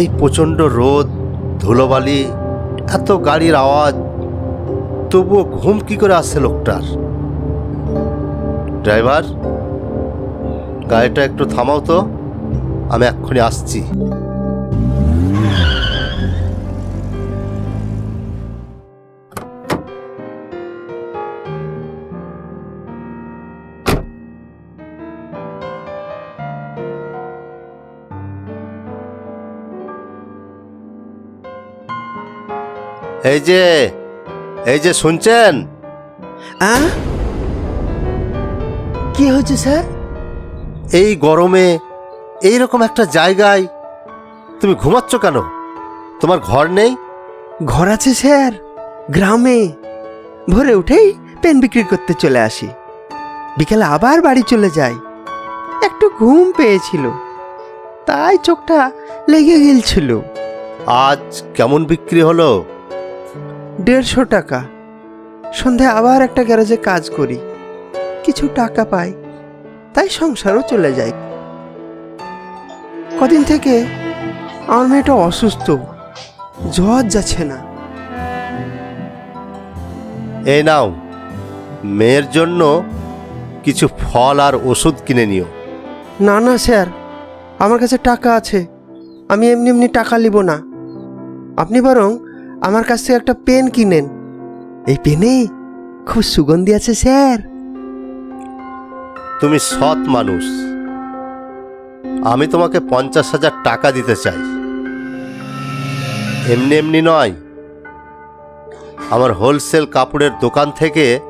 এই প্রচণ্ড রোদ, ধুলোবালি, এত গাড়ির আওয়াজ, তবুও ঘুম কি করে আসছে লোকটার? ড্রাইভার, গাড়িটা একটু থামাও তো, আমি এক্ষুনি আসছি। এই যে এই যে শুনছেন? কি হয়েছে স্যার? এই গরমে এই রকম একটা জায়গায় তুমি ঘুমাচ্ছ কেন? তোমার ঘর নেই? ঘর আছে স্যার। গ্রামে। ভোরে উঠেই পেন বিক্রি করতে চলে আসি। বিকেলে আবার বাড়ি চলে যাই। একটু ঘুম পেয়েছিল। তাই চোখটা লেগে গেছিল আজ কেমন বিক্রি হলো? দেড়শো টাকা। সন্ধ্যায় আবার একটা গ্যারেজে কাজ করি। কিছু টাকা পাই তাই সংসারও চলে যায়। কদিন থেকে আমার মেয়েটা অসুস্থ জ্বর যাচ্ছে না। এই নাও মেয়ের জন্য কিছু ফল আর ওষুধ কিনে নিও। না না স্যার আমার কাছে টাকা আছে। আমি এমনি এমনি টাকা নিব না। আপনি বরং আমার কাছ থেকে একটা পেন কিনেন। এই পেনে খুব সুগন্ধি আছে, স্যার। তুমি সৎ মানুষ। আমি তোমাকে পঞ্চাশ হাজার টাকা দিতে চাই। এমনি এমনি নয়। আমার হোলসেল কাপড়ের দোকান থেকে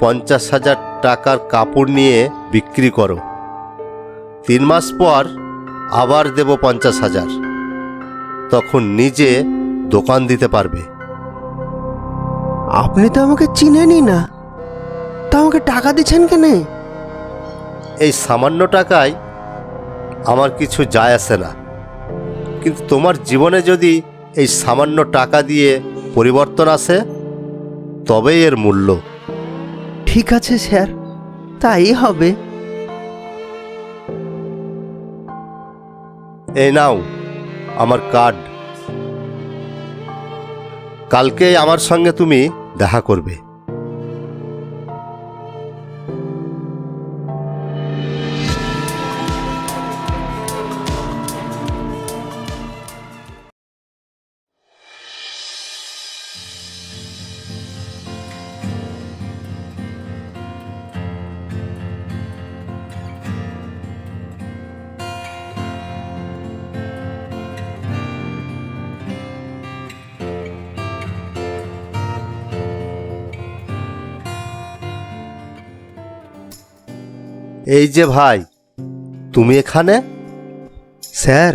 পঞ্চাশ হাজার টাকার কাপড় নিয়ে বিক্রি করো। তিন মাস পর আবার দেব পঞ্চাশ হাজার। তখন নিজে দোকান দিতে পারবে। আপনি তো আমাকে চিনেনই না। তা আমাকে টাকা দিচ্ছেন কেন? এই সামান্য টাকায় আমার কিছু যায় আসে না। কিন্তু তোমার জীবনে যদি এই সামান্য টাকা দিয়ে পরিবর্তন আসে তবেই এর মূল্য। ঠিক আছে স্যার। তাই হবে। এই নাও আমার কার্ড। কালকে আমার সঙ্গে তুমি দেখা করবে। এই যে ভাই তুমি এখানে? স্যার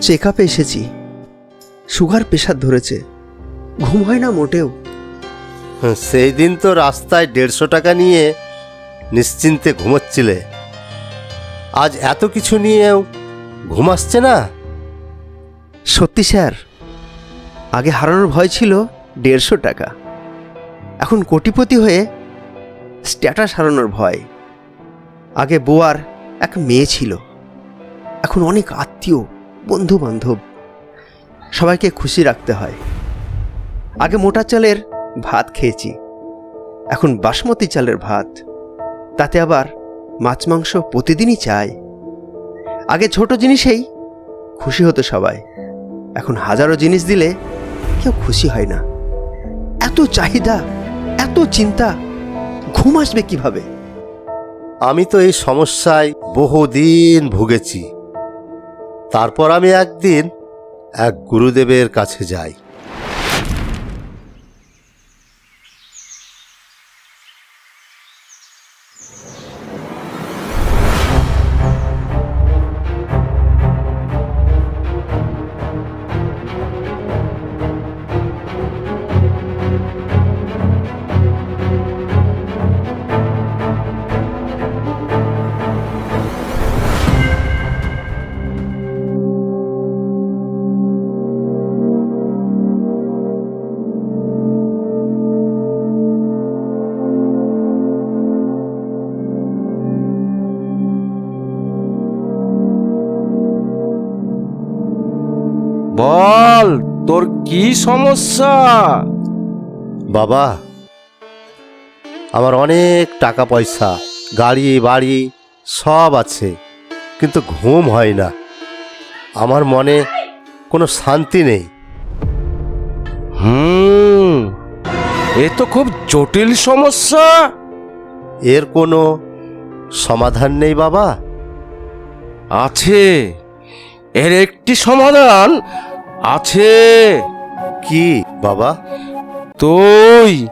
চেক আপে এসেছি। সুগার প্রেশার ধরেছে। ঘুম হয় না মোটেও। সেই দিন তো রাস্তায় দেড়শো টাকা নিয়ে নিশ্চিন্তে ঘুমোচ্ছিলে। আজ এত কিছু নিয়েও ঘুম আসছে না? সত্যি স্যার আগে হারানোর ভয় ছিল দেড়শো টাকা। এখন কোটিপতি হয়ে স্ট্যাটাস হারানোর ভয়। আগে বোয়ার এক মেয়ে ছিল। এখন অনেক আত্মীয় বন্ধু বান্ধব সবাইকে খুশি রাখতে হয়। আগে মোটা চালের ভাত খেয়েছি, এখন বাসমতি চালের ভাত। তাতে আবার মাছ মাংস প্রতিদিনই চাই। আগে ছোট জিনিসেই খুশি হতো সবাই। এখন হাজারো জিনিস দিলে কেউ খুশি হয় না। এত চাহিদা, এত চিন্তা, ঘুম আসবে কীভাবে? আমি তো এই সমস্যায় বহুদিন ভুগেছি। তারপর আমি একদিন এক গুরুদেবের কাছে যাই। কি সমস্যা? বাবা আমার অনেক টাকা পয়সা গাড়ি বাড়ি সব আছে কিন্তু ঘুম হয় না। আমার মনে কোনো শান্তি নেই। হুম এ তো খুব জটিল সমস্যা। এর কোনো সমাধান নেই বাবা? আছে এর একটি সমাধান আছে। কি বাবা? তুই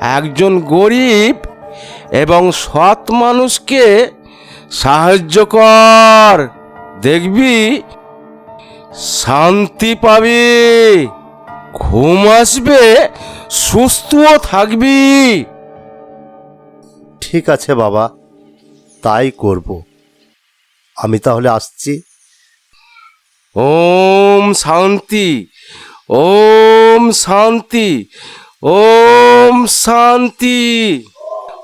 একজন গরিব এবং সৎ মানুষকে সাহায্য কর। দেখবি শান্তি পাবি ঘুম আসবে সুস্থও থাকবি। ঠিক আছে বাবা। তাই করব। আমি তাহলে আসছি। ওম শান্তি ওম শান্তি ওম শান্তি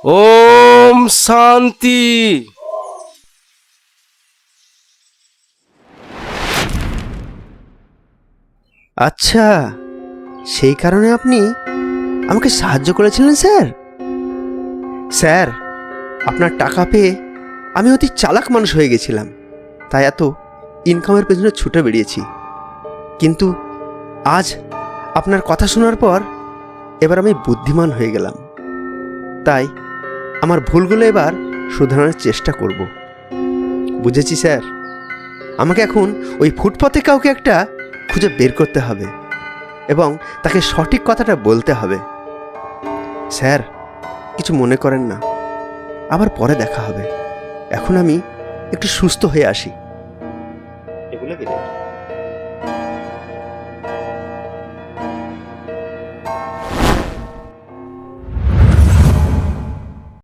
ওম শান্তি। আচ্ছা সেই কারণে আপনি আমাকে সাহায্য করেছিলেন, স্যার? স্যার, আপনার টাকা পেয়ে আমি অতি চালাক মানুষ হয়ে গেছিলাম। তাই এত ইনকামের পেছনে ছুটে বেরিয়েছি। কিন্তু আজ আপনার কথা শোনার পর এবার আমি বুদ্ধিমান হয়ে গেলাম। তাই আমার ভুলগুলো এবার শুধরানোর চেষ্টা করব। বুঝেছি, স্যার? আমাকে এখন ওই ফুটপাতে কাউকে একটা খুঁজে বের করতে হবে এবং তাকে সঠিক কথাটা বলতে হবে। স্যার, কিছু মনে করেন না। আবার পরে দেখা হবে। এখন আমি একটু সুস্থ হয়ে আসি। negative.